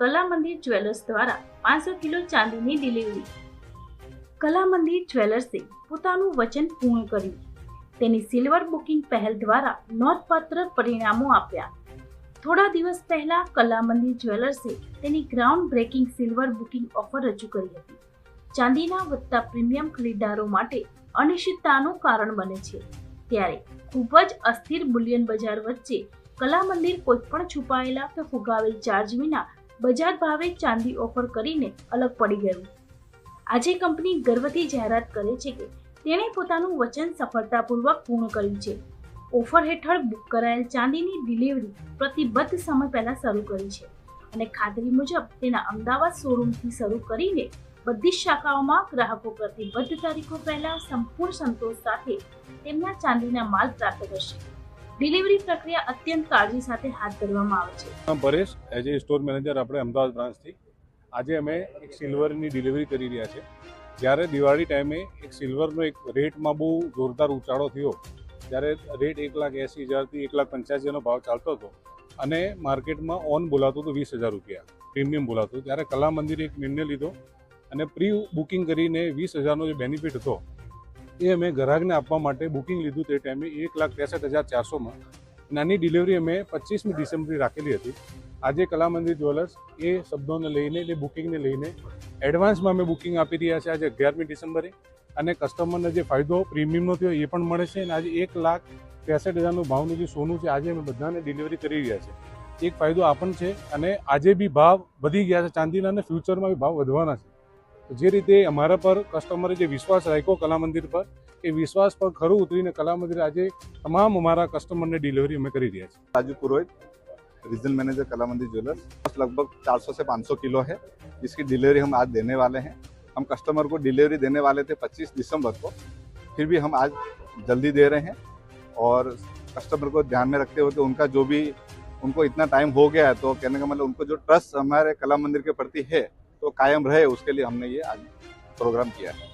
કલા મંદિર જ્વેલર્સ દ્વારા પાંચસો કિલો ચાંદીની ડિલિવરી. કલા મંદિર જ્વેલર્સે પોતાનું વચન પૂર્ણ કર્યું. તેની સિલ્વર બુકિંગ પહેલ દ્વારા નોંધપાત્ર પરિણામો આપ્યા. થોડા દિવસ પહેલા કલા મંદિર જ્વેલર્સે તેની ground breaking silver booking offer રજૂ કરી હતી. ચાંદીના વધતા પ્રીમિયમ ખરીદદારો માટે અનિશ્ચિતતાનું કારણ બને છે. ત્યારે ખૂબ જ અસ્થિર બુલિયન બજાર વચ્ચે કલા મંદિર કોઈપણ છુપાયેલા કે ફુગાવેલ ચાર્જ વિના બજાર ભાવે ચાંદી ઓફર કરીને અલગ પડી ગયું. આજે કંપની ગર્વથી જાહેરાત કરે છે કે તેણે પોતાનું વચન સફળતાપૂર્વક પૂર્ણ કર્યું છે. ઓફર હેઠળ બુક કરાયેલ ચાંદીની ડિલિવરી પ્રતિબદ્ધ સમય પહેલાં શરૂ કરી છે અને ખાતરી મુજબ તેના અમદાવાદ શોરૂમથી શરૂ કરીને બધી જ શાખાઓમાં ગ્રાહકો પ્રતિબદ્ધ તારીખો પહેલા સંપૂર્ણ સંતોષ સાથે તેમના ચાંદીના માલ પ્રાપ્ત કરશે. ડિલિવરી પ્રક્રિયા અત્યંત કાળજી સાથે હાથ ધરવામાં આવે છે. Paresh as a store manager આપણે અમદાવાદ બ્રાન્ચથી આજે અમે એક સિલ્વરની ડિલિવરી કરી રહ્યા છે જ્યારે દિવાળી ટાઈમે એક સિલ્વરનો એક રેટમાં બહુ જોરદાર ઉછાળો થયો જ્યારે રેટ એક લાખ એંસી હજારથી એક લાખ પંચ્યાસીનો ભાવ ચાલતો હતો અને માર્કેટમાં ઓન બોલાતું હતું વીસ હજાર રૂપિયા પ્રીમિયમ બોલાતું ત્યારે કલા મંદિરે એક નિર્ણય લીધો અને પ્રી બુકિંગ કરીને વીસ હજારનો જે બેનિફિટ હતો એ અમે ગ્રાહકને આપવા માટે બુકિંગ લીધું તે ટાઈમે એક લાખ ત્રેસઠ હજાર ચારસોમાં. નાની ડિલિવરી અમે પચીસમી ડિસેમ્બરે રાખેલી હતી. આજે કલામંદિર જ્વેલર્સ એ શબ્દોને લઈને એ બુકિંગને લઈને એડવાન્સમાં અમે બુકિંગ આપી રહ્યા છે આજે અગિયારમી ડિસેમ્બરે. અને કસ્ટમરને જે ફાયદો પ્રીમિયમનો થયો એ પણ મળે છે અને આજે એક લાખ ત્રેસઠ હજારનું ભાવનું જે સોનું છે, આજે અમે બધાને ડિલિવરી કરી રહ્યા છે એક ફાયદો આ પણ છે અને આજે બી ભાવ વધી ગયા છે. ચાંદીના અને ફ્યુચરમાં બી ભાવ વધવાના છે. જે રીતે અમારા પર કસ્ટમરે જે વિશ્વાસ રાખ્યો કલા મંદિર પર એ વિશ્વાસ પર ખરું ઉતરીને કલા મંદિર આજે તમામ અમારા કસ્ટમરને ડિલિવરી અમે કરી રહ્યા છીએ राजू पुरोहित रीजनल मैनेजर कला मंदिर ज्वेलर्स लगभग 400 से 500 किलो है जिसकी डिलीवरी हम आज देने वाले हैं हम कस्टमर को डिलीवरी देने वाले थे 25 दिसंबर को फिर भी हम आज जल्दी दे रहे हैं और कस्टमर को ध्यान में रखते हुए कि उनका जो भी उनको इतना टाइम हो गया है तो कहने का मतलब उनको जो ट्रस्ट हमारे कला मंदिर के प्रति है तो कायम रहे उसके लिए हमने ये आज प्रोग्राम किया है